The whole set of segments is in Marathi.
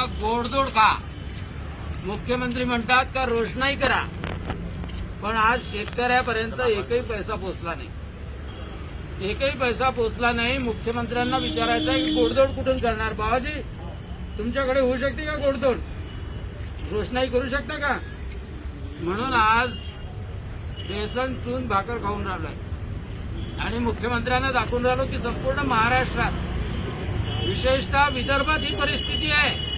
का गोडधोड खा. मुख्यमंत्री म्हणतात का रोषणाई करा. पण आज शेतकऱ्यापर्यंत एकही पैसा पोचला नाही. एकही पैसा पोचला नाही मुख्यमंत्र्यांना विचारायचं आहे की गोडधोड कुठून करणार? बाबाजी तुमच्याकडे होऊ शकते का गोडधोड? रोषणाई करू शकता का? म्हणून आज बेसन चून भाकर खाऊन राहिलोय. आणि मुख्यमंत्र्यांना दाखवून राहिलो की संपूर्ण महाराष्ट्रात विशेषतः विदर्भात ही परिस्थिती आहे.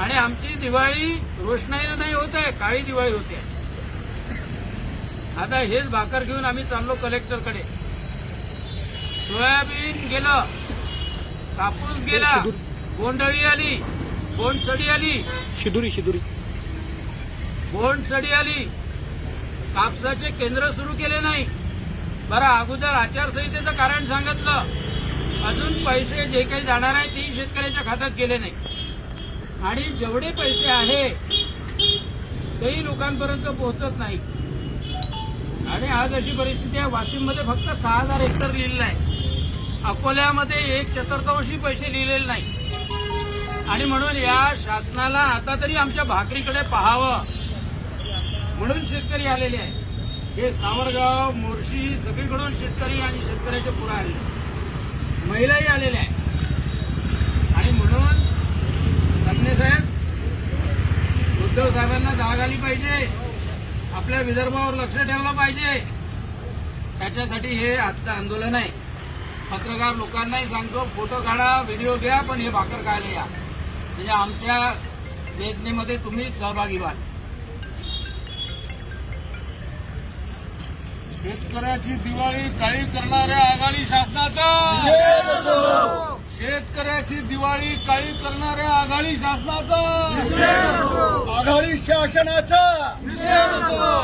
आणि आमची दिवाळी रोषणाईनं नाही होत आहे काळी दिवाळी होते. आता हेच भाकर घेऊन आम्ही चाललो कलेक्टरकडे. सोयाबीन गेलं कापूस गेला बोंडळी आली बोंडसडी आली. शिदुरी शिदुरी. बोंडसडी आली. कापसाचे केंद्र सुरू केले नाही. बरं अगोदर आचारसंहितेचं कारण सांगितलं. अजून पैसे जे काही जाणार आहे तेही शेतकऱ्याच्या खात्यात गेले नाही. आणि जेवढे पैसे आहे तेही लोकांपर्यंत पोहोचत नाही. आणि आज अशी परिस्थिती आहे वाशिममध्ये फक्त सहा हजार हेक्टर लिहिलेलं आहे. अकोल्यामध्ये एक चतुर्थांशी पैसे लिहिलेले नाही. आणि म्हणून या शासनाला आता तरी आमच्या भाकरीकडे पाहावं. म्हणून शेतकरी आलेले आहे हे सावरगाव मोर्शी सगळीकडून शेतकरी आणि शेतकऱ्याचे पुरा आले महिलाही आलेल्या आहेत आणि म्हणून संजय साहेब उद्धव साहेबांना जाग आली पाहिजे. आपल्या विदर्भावर लक्ष ठेवलं पाहिजे. त्याच्यासाठी हे आजचं आंदोलन आहे. पत्रकार लोकांनाही सांगतो फोटो काढा व्हिडिओ घ्या पण हे भाकर खायला या. म्हणजे आमच्या वेदनेमध्ये तुम्ही सहभागी व्हाल. शेतकऱ्याची दिवाळी काळी करणाऱ्या आघाडी शासनाचा. शेतकऱ्याची दिवाळी काळी करणाऱ्या आघाडी शासनाचा. आघाडी शासनाचा.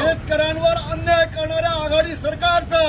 शेतकऱ्यांवर अन्याय करणाऱ्या आघाडी सरकारचा.